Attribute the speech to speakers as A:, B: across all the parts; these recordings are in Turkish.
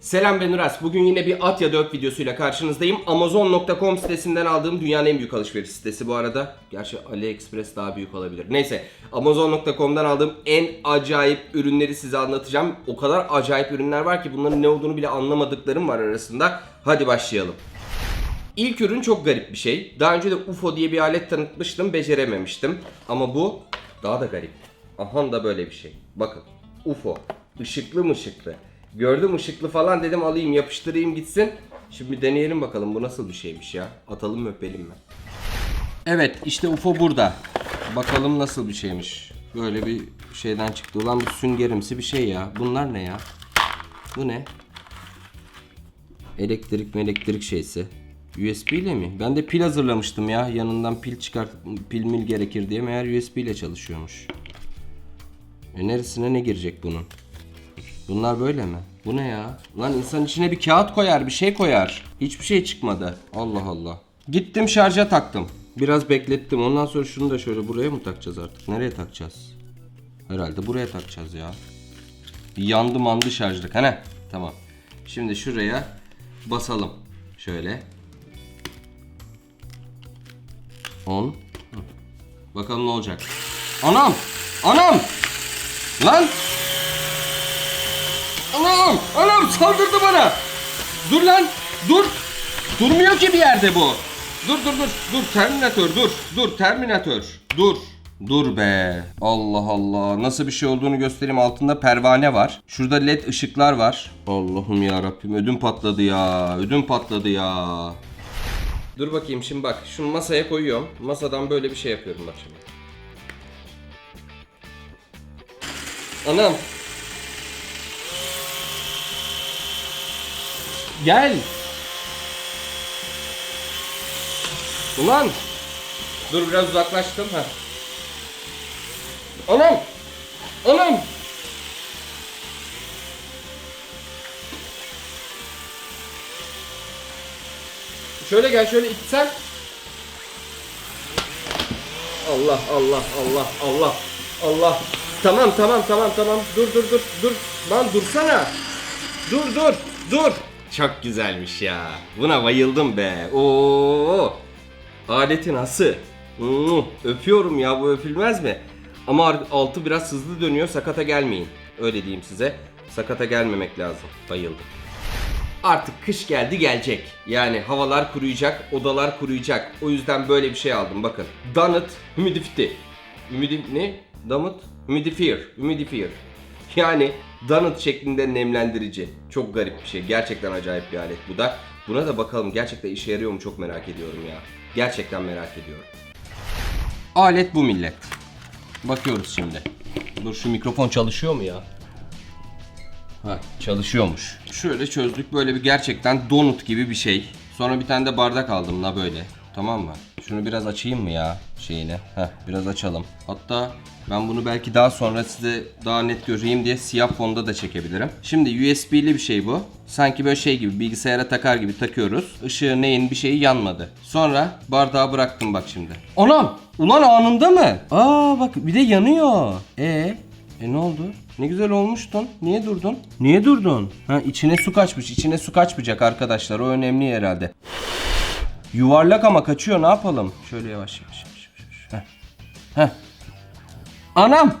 A: Selam ben Uras. Bugün yine bir at ya da öp videosuyla karşınızdayım. Amazon.com sitesinden aldığım dünyanın en büyük alışveriş sitesi bu arada. Gerçi AliExpress daha büyük olabilir. Neyse Amazon.com'dan aldığım en acayip ürünleri size anlatacağım. O kadar acayip ürünler var ki bunların ne olduğunu bile anlamadıklarım var arasında. Hadi başlayalım. İlk ürün çok garip bir şey. Daha önce de UFO diye bir alet tanıtmıştım, becerememiştim. Ama bu daha da garip. Aha da böyle bir şey. Bakın, UFO. Işıklı mı ışıklı? Gördüm ışıklı falan dedim alayım yapıştırayım gitsin. Şimdi deneyelim bakalım bu nasıl bir şeymiş ya. Atalım mı öpelim mi? Evet işte UFO burada. Bakalım nasıl bir şeymiş. Böyle bir şeyden çıktı. Ulan bir süngerimsi bir şey ya. Bunlar ne ya? Bu ne? Elektrik mi elektrik şeysi. USB ile mi? Ben de pil hazırlamıştım ya. Yanından pil çıkart pil mil gerekir diye. Meğer USB ile çalışıyormuş. E neresine ne girecek bunun? Bunlar böyle mi? Bu ne ya? Lan insan içine bir kağıt koyar, bir şey koyar. Hiçbir şey çıkmadı. Allah Allah. Gittim şarja taktım. Biraz beklettim. Ondan sonra şunu da şöyle buraya mı takacağız artık? Nereye takacağız? Herhalde buraya takacağız ya. Yandı mandı şarjlık. Hani? Tamam. Şimdi şuraya basalım. Şöyle. 10. Bakalım ne olacak. Anam! Anam! Lan! Anam! Anam saldırdı bana! Dur lan! Dur! Durmuyor ki bir yerde bu. Dur dur dur. Dur Terminator dur. Dur Terminator. Dur. Dur be. Allah Allah. Nasıl bir şey olduğunu göstereyim. Altında pervane var. Şurada led ışıklar var. Allah'ım ya Rabbim ödüm patladı ya. Ödüm patladı ya. Dur bakayım şimdi bak. Şunu masaya koyuyorum. Masadan böyle bir şey yapıyorum bak şimdi. Anam. Gel. Ulan. Dur biraz uzaklaştım ha. Anam. Anam. Şöyle gel şöyle itsen. Allah Allah Allah Allah Allah. Tamam tamam tamam tamam. Dur dur dur dur. Lan dursana. Dur dur dur. Çok güzelmiş ya. Buna bayıldım be. Oo. Aletin hası. Hmm, öpüyorum ya bu öpülmez mi? Ama altı biraz hızlı dönüyor sakata gelmeyin. Öyle diyeyim size. Sakata gelmemek lazım. Bayıldım. Artık kış geldi gelecek. Yani havalar kuruyacak, odalar kuruyacak. O yüzden böyle bir şey aldım bakın. Donut Humidifty. Humidi ne? Donut Humidifier. Humidifier. Yani donut şeklinde nemlendirici. Çok garip bir şey. Gerçekten acayip bir alet bu da. Buna da bakalım gerçekten işe yarıyor mu çok merak ediyorum ya. Gerçekten merak ediyorum. Alet bu millet. Bakıyoruz şimdi. Dur şu mikrofon çalışıyor mu ya? Ha çalışıyormuş. Şöyle çözdük böyle bir gerçekten donut gibi bir şey. Sonra bir tane de bardak aldım la böyle. Tamam mı? Şunu biraz açayım mı ya şeyini? Heh biraz açalım. Hatta ben bunu belki daha sonra size daha net göreyim diye siyah fonda da çekebilirim. Şimdi USB'li bir şey bu. Sanki böyle şey gibi bilgisayara takar gibi takıyoruz. Işığı neyin bir şeyi yanmadı. Sonra bardağı bıraktım bak şimdi. Anam! Ulan anında mı? Aa bak bir de yanıyor. E e ne oldu? Ne güzel olmuştun. Niye durdun? Niye durdun? Ha içine su kaçmış. İçine su kaçmayacak arkadaşlar. O önemli herhalde. Yuvarlak ama kaçıyor. Ne yapalım? Şöyle yavaş yavaş. yavaş, yavaş. Heh. Heh. Anam.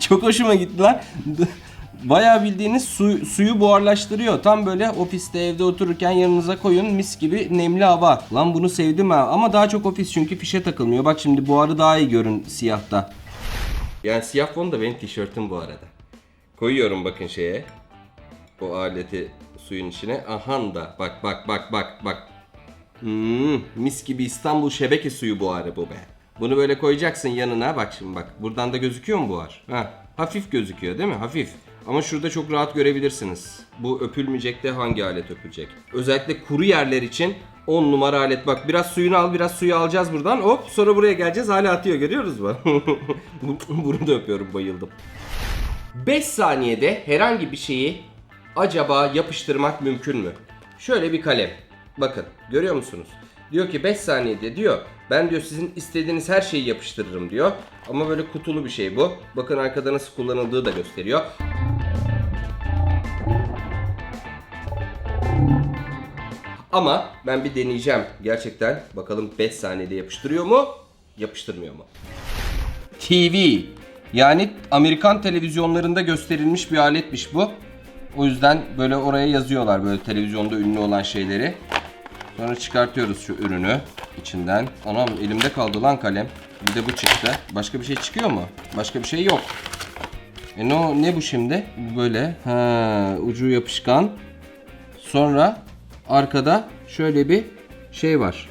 A: Çok hoşuma gitti lan. Bayağı bildiğiniz su, suyu buharlaştırıyor. Tam böyle ofiste evde otururken yanınıza koyun mis gibi nemli hava. Lan bunu sevdim ha. Ama daha çok ofis çünkü fişe takılmıyor. Bak şimdi buharı daha iyi görün siyahta. Yani siyah fon da benim tişörtüm bu arada. Koyuyorum bakın şeye. O aleti suyun içine. Ahan da bak bak bak bak bak. Hmm, mis gibi İstanbul şebeke suyu buharı bu be. Bunu böyle koyacaksın yanına bak şimdi bak. Buradan da gözüküyor mu buhar? Ha, hafif gözüküyor değil mi? Hafif. Ama şurada çok rahat görebilirsiniz. Bu öpülmeyecek de hangi alet öpülecek? Özellikle kuru yerler için 10 numara alet. Bak biraz suyunu al biraz suyu alacağız buradan. Hop sonra buraya geleceğiz hala atıyor görüyoruz mu? Bunu da öpüyorum bayıldım. 5 saniyede herhangi bir şeyi acaba yapıştırmak mümkün mü? Şöyle bir kalem. Bakın görüyor musunuz? Diyor ki 5 saniyede diyor. Ben diyor sizin istediğiniz her şeyi yapıştırırım diyor. Ama böyle kutulu bir şey bu. Bakın arkada nasıl kullanıldığı da gösteriyor. Ama ben bir deneyeceğim gerçekten. Bakalım 5 saniyede yapıştırıyor mu? Yapıştırmıyor mu? TV. Yani Amerikan televizyonlarında gösterilmiş bir aletmiş bu. O yüzden böyle oraya yazıyorlar böyle televizyonda ünlü olan şeyleri. Sonra çıkartıyoruz şu ürünü içinden. Anam elimde kaldı lan kalem. Bir de bu çıktı. Başka bir şey çıkıyor mu? Başka bir şey yok. E ne, o- ne bu şimdi? Böyle. Ha, ucu yapışkan. Sonra arkada şöyle bir şey var.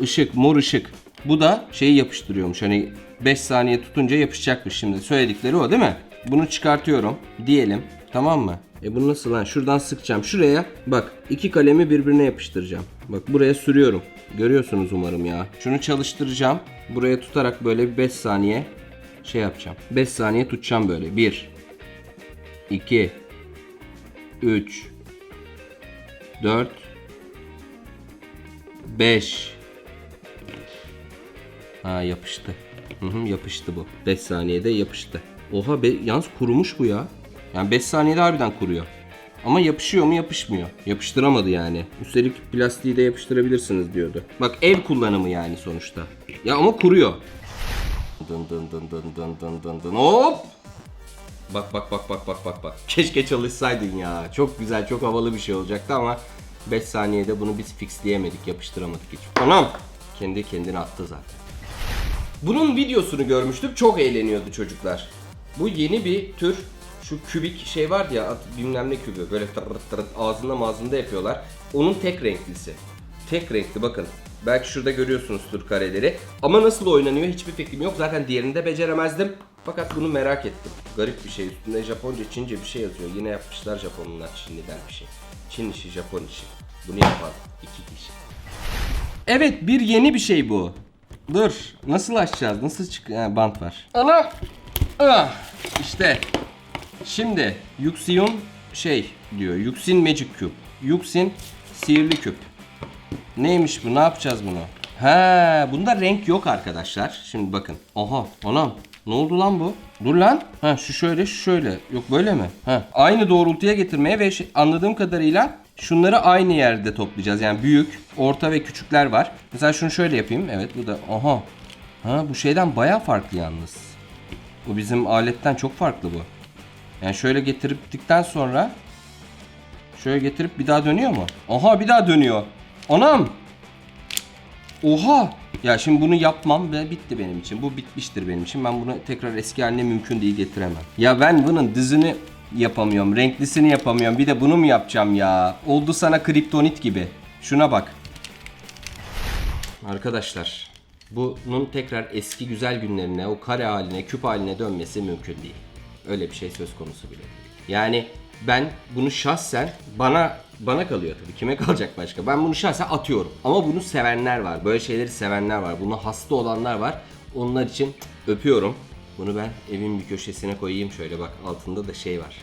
A: Işık, mor ışık. Bu da şeyi yapıştırıyormuş. Hani 5 saniye tutunca yapışacakmış şimdi. Söyledikleri o değil mi? Bunu çıkartıyorum diyelim. Tamam mı? E bunu nasıl lan? Şuradan sıkacağım. Şuraya bak iki kalemi birbirine yapıştıracağım. Bak buraya sürüyorum. Görüyorsunuz umarım ya. Şunu çalıştıracağım. Buraya tutarak böyle bir 5 saniye şey yapacağım. 5 saniye tutacağım böyle. 1 2 3 4 5 Ha yapıştı. Hı hı yapıştı bu. 5 saniyede yapıştı. Oha be, yalnız kurumuş bu ya. Yani 5 saniyede harbiden kuruyor. Ama yapışıyor mu yapışmıyor. Yapıştıramadı yani. Üstelik plastiği de yapıştırabilirsiniz diyordu. Bak ev kullanımı yani sonuçta. Ya ama kuruyor. Dın dın dın dın dın dın dın dın hop. Bak bak bak bak bak bak bak. Keşke çalışsaydın ya. Çok güzel, çok havalı bir şey olacaktı ama 5 saniyede bunu biz fixleyemedik, yapıştıramadık hiç. Anam! Kendi kendine attı zaten. Bunun videosunu görmüştüm. Çok eğleniyordu çocuklar. Bu yeni bir tür şu kübik şey var ya at- bilmem ne kübü böyle tırırt tırırt ağzında mağazında yapıyorlar. Onun tek renklisi. Tek renkli bakın. Belki şurada görüyorsunuzdur kareleri. Ama nasıl oynanıyor hiçbir fikrim yok. Zaten diğerini de beceremezdim. Fakat bunu merak ettim. Garip bir şey. Üstünde Japonca, Çince bir şey yazıyor. Yine yapmışlar Japonlar Çinliler bir şey. Çin işi, Japon işi. Bunu yapan iki kişi. Evet bir yeni bir şey bu. Dur nasıl açacağız? Nasıl çık... Ha, bant var. Ana! Ah! İşte. Şimdi Yuxion şey diyor. Yuxin Magic Cube. Yuxin sihirli küp. Neymiş bu? Ne yapacağız bunu? He, bunda renk yok arkadaşlar. Şimdi bakın. Aha, anam. Ne oldu lan bu? Dur lan. Ha şu şöyle, şu şöyle. Yok böyle mi? Ha. Aynı doğrultuya getirmeye ve anladığım kadarıyla şunları aynı yerde toplayacağız. Yani büyük, orta ve küçükler var. Mesela şunu şöyle yapayım. Evet bu da aha. Ha bu şeyden baya farklı yalnız. Bu bizim aletten çok farklı bu. Yani şöyle getiriptikten sonra şöyle getirip bir daha dönüyor mu? Aha bir daha dönüyor. Anam! Oha! Ya şimdi bunu yapmam ve bitti benim için. Bu bitmiştir benim için. Ben bunu tekrar eski haline mümkün değil getiremem. Ya ben bunun dizini yapamıyorum. Renklisini yapamıyorum. Bir de bunu mu yapacağım ya? Oldu sana kriptonit gibi. Şuna bak. Arkadaşlar bunun tekrar eski güzel günlerine, o kare haline, küp haline dönmesi mümkün değil. Öyle bir şey söz konusu bile değil. Yani ben bunu şahsen bana bana kalıyor tabii. Kime kalacak başka? Ben bunu şahsen atıyorum. Ama bunu sevenler var. Böyle şeyleri sevenler var. Buna hasta olanlar var. Onlar için öpüyorum. Bunu ben evin bir köşesine koyayım şöyle bak altında da şey var.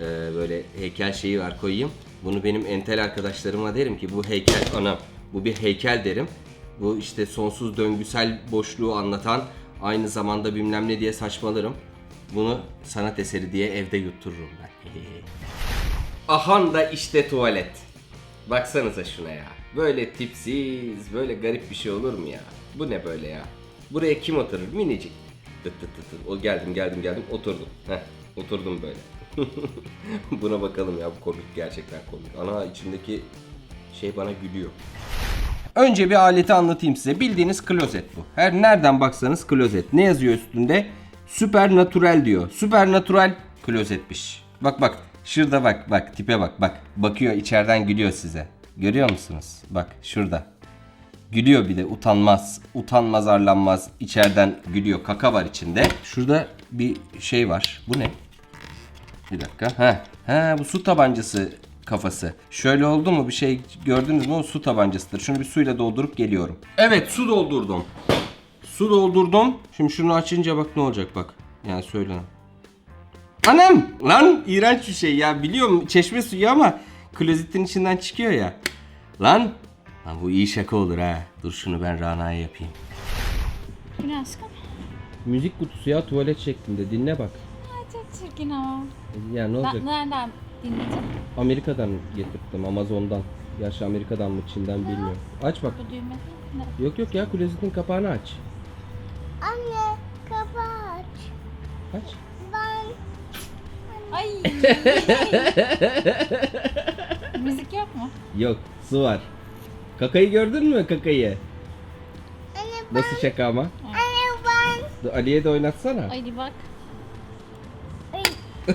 A: Ee, böyle heykel şeyi var koyayım. Bunu benim entel arkadaşlarıma derim ki bu heykel ana bu bir heykel derim. Bu işte sonsuz döngüsel boşluğu anlatan aynı zamanda bilmem ne diye saçmalarım. Bunu sanat eseri diye evde yuttururum ben. Ahan da işte tuvalet. Baksanıza şuna ya. Böyle tipsiz, böyle garip bir şey olur mu ya? Bu ne böyle ya? Buraya kim oturur? Minicik. Tıt tıt tıt. O geldim geldim geldim oturdum. Heh, oturdum böyle. Buna bakalım ya bu komik gerçekten komik. Ana içindeki şey bana gülüyor. Önce bir aleti anlatayım size. Bildiğiniz klozet bu. Her nereden baksanız klozet. Ne yazıyor üstünde? Supernatural diyor. Supernatural klozetmiş. Bak bak. Şurada bak bak tipe bak bak. Bakıyor içeriden gülüyor size. Görüyor musunuz? Bak şurada. Gülüyor bir de utanmaz. Utanmaz arlanmaz. içeriden gülüyor. Kaka var içinde. Şurada bir şey var. Bu ne? Bir dakika. Ha. Ha bu su tabancası kafası. Şöyle oldu mu bir şey gördünüz mü? O su tabancasıdır. Şunu bir suyla doldurup geliyorum. Evet su doldurdum. Su doldurdum. Şimdi şunu açınca bak ne olacak bak. Yani söyle. Anam! Lan iğrenç bir şey ya. Biliyorum çeşme suyu ama klozetin içinden çıkıyor ya. Lan Lan bu iyi şaka olur ha. Dur şunu ben Rana'ya yapayım.
B: Bu ne aşkım?
A: Müzik kutusu ya tuvalet şeklinde dinle bak.
B: Ay çok çirkin ama.
A: Ya ne olacak?
B: Ben nereden dinleyeceğim?
A: Amerika'dan getirdim Amazon'dan. Gerçi Amerika'dan mı Çin'den bilmiyorum. Aç bak.
B: Bu düğme.
A: Yok yok ya klozetin kapağını aç.
C: Anne kapat.
A: Aç.
C: Ben
B: Ay. Müzik mu?
A: Yok su var. Kakayı gördün mü kakayı?
C: anne ben
A: Nasıl şaka ama?
C: anne ben
A: Dur, Ali'ye de oynatsana.
B: Ay bak. Ay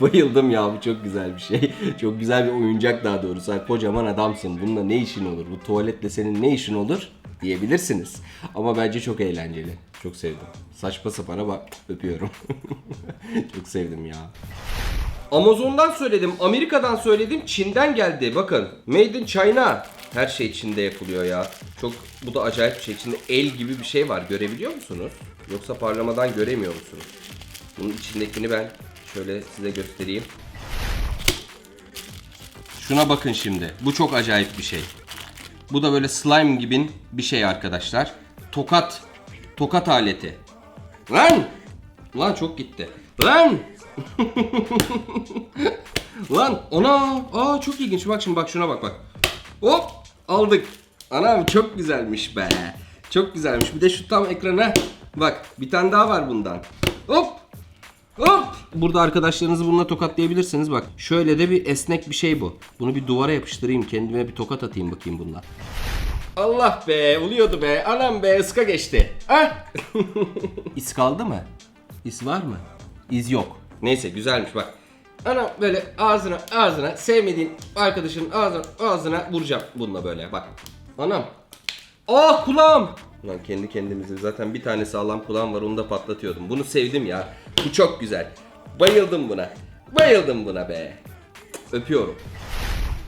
A: Bayıldım ya bu çok güzel bir şey. Çok güzel bir oyuncak daha doğrusu. Sen kocaman adamsın. Bununla ne işin olur? Bu tuvaletle senin ne işin olur? Diyebilirsiniz. Ama bence çok eğlenceli. Çok sevdim. Saçma sapana bak öpüyorum. çok sevdim ya. Amazon'dan söyledim, Amerika'dan söyledim, Çin'den geldi. Bakın, Made in China. Her şey Çin'de yapılıyor ya. Çok bu da acayip bir şey. İçinde el gibi bir şey var. Görebiliyor musunuz? Yoksa parlamadan göremiyor musunuz? Bunun içindekini ben şöyle size göstereyim. Şuna bakın şimdi. Bu çok acayip bir şey. Bu da böyle slime gibi bir şey arkadaşlar. Tokat. Tokat aleti. Lan! Lan çok gitti. Lan! Lan ona aa çok ilginç bak şimdi bak şuna bak bak. Hop aldık. Anam çok güzelmiş be. Çok güzelmiş. Bir de şu tam ekrana bak bir tane daha var bundan. Hop Hop! Burada arkadaşlarınızı bununla tokatlayabilirsiniz bak. Şöyle de bir esnek bir şey bu. Bunu bir duvara yapıştırayım. Kendime bir tokat atayım bakayım bununla. Allah be oluyordu be. Anam be ıska geçti. Ah! İz kaldı mı? İz var mı? İz yok. Neyse güzelmiş bak. Anam böyle ağzına ağzına sevmediğin arkadaşının ağzına ağzına vuracağım bununla böyle bak. Anam. Ah kulağım. Lan kendi kendimize zaten bir tane sağlam kulağım var onu da patlatıyordum. Bunu sevdim ya. Bu çok güzel. Bayıldım buna. Bayıldım buna be. Öpüyorum.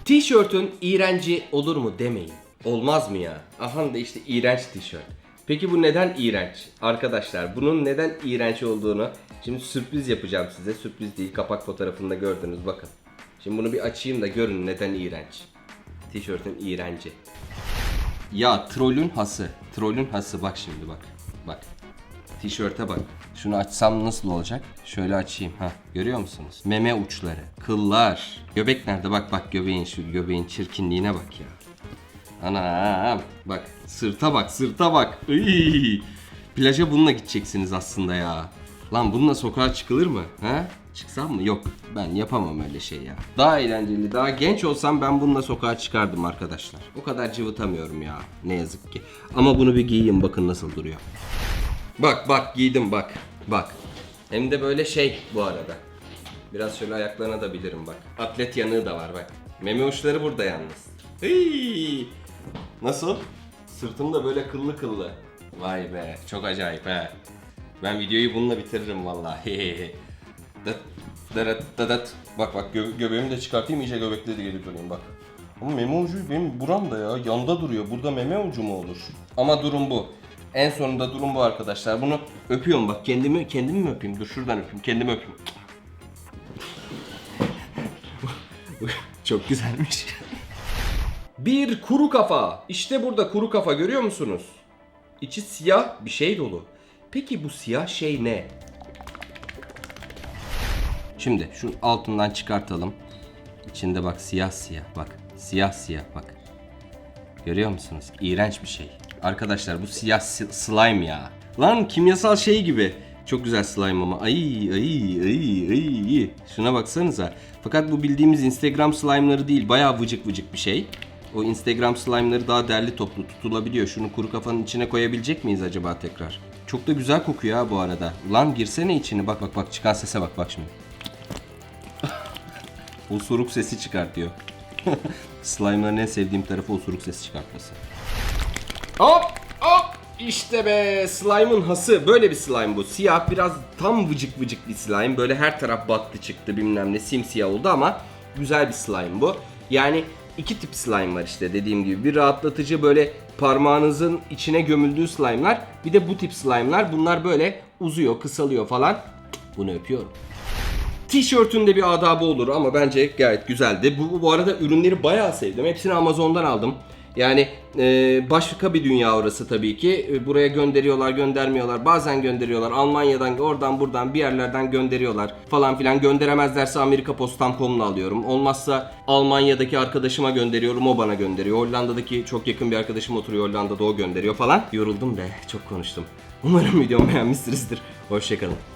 A: Tişörtün iğrenci olur mu demeyin. Olmaz mı ya? Aha da işte iğrenç tişört. Peki bu neden iğrenç? Arkadaşlar bunun neden iğrenç olduğunu şimdi sürpriz yapacağım size. Sürpriz değil kapak fotoğrafında gördünüz bakın. Şimdi bunu bir açayım da görün neden iğrenç. Tişörtün iğrenci. Ya trollün hası. Trollün hası bak şimdi bak. Bak. Tişörte bak. Şunu açsam nasıl olacak? Şöyle açayım ha. Görüyor musunuz? Meme uçları, kıllar. Göbek nerede? Bak bak göbeğin şu göbeğin çirkinliğine bak ya. Anam bak sırta bak sırta bak. Iy. Plaja bununla gideceksiniz aslında ya. Lan bununla sokağa çıkılır mı? Ha? Çıksam mı? Yok. Ben yapamam öyle şey ya. Daha eğlenceli, daha genç olsam ben bununla sokağa çıkardım arkadaşlar. O kadar cıvıtamıyorum ya. Ne yazık ki. Ama bunu bir giyeyim bakın nasıl duruyor. Bak bak giydim bak. Bak. Hem de böyle şey bu arada. Biraz şöyle ayaklarına da bilirim bak. Atlet yanığı da var bak. Meme uçları burada yalnız. Hıy! Nasıl? Sırtım da böyle kıllı kıllı. Vay be çok acayip he. Ben videoyu bununla bitiririm vallahi. Dıt, dırıt, dıdıt. Bak bak gö- göbeğimi de çıkartayım iyice göbekli de gelip durayım bak. Ama meme ucu benim buramda ya yanda duruyor. Burada meme ucu mu olur? Ama durum bu. En sonunda durum bu arkadaşlar. Bunu öpüyorum bak kendimi kendimi mi öpeyim? Dur şuradan öpeyim. Kendimi öpeyim. Çok güzelmiş. Bir kuru kafa. İşte burada kuru kafa görüyor musunuz? İçi siyah bir şey dolu. Peki bu siyah şey ne? Şimdi şu altından çıkartalım. İçinde bak siyah siyah bak. Siyah siyah bak. Görüyor musunuz? İğrenç bir şey. Arkadaşlar bu siyah si- slime ya. Lan kimyasal şey gibi. Çok güzel slime ama. Ay ay ay ay. Şuna baksanıza. Fakat bu bildiğimiz Instagram slime'ları değil. Bayağı vıcık vıcık bir şey. O Instagram slime'ları daha derli toplu tutulabiliyor. Şunu kuru kafanın içine koyabilecek miyiz acaba tekrar? Çok da güzel kokuyor ha bu arada. Lan girsene içine. Bak bak bak çıkan sese bak bak şimdi. Osuruk sesi çıkartıyor. Slime'ların en sevdiğim tarafı osuruk sesi çıkartması. Hop hop işte be slime'ın hası böyle bir slime bu. Siyah biraz tam vıcık vıcık bir slime. Böyle her taraf battı çıktı bilmem ne simsiyah oldu ama güzel bir slime bu. Yani iki tip slime var işte dediğim gibi. Bir rahatlatıcı böyle parmağınızın içine gömüldüğü slime'lar. Bir de bu tip slime'lar. Bunlar böyle uzuyor, kısalıyor falan. Bunu öpüyorum. Tişörtünde bir adabı olur ama bence gayet güzeldi. Bu, bu arada ürünleri bayağı sevdim. Hepsini Amazon'dan aldım. Yani e, başka bir dünya orası tabii ki. E, buraya gönderiyorlar, göndermiyorlar. Bazen gönderiyorlar. Almanya'dan, oradan, buradan bir yerlerden gönderiyorlar falan filan. Gönderemezlerse Amerika Postam.com'la alıyorum. Olmazsa Almanya'daki arkadaşıma gönderiyorum, o bana gönderiyor. Hollanda'daki çok yakın bir arkadaşım oturuyor Hollanda'da, o gönderiyor falan. Yoruldum be, çok konuştum. Umarım videomu beğenmişsinizdir. Hoşçakalın.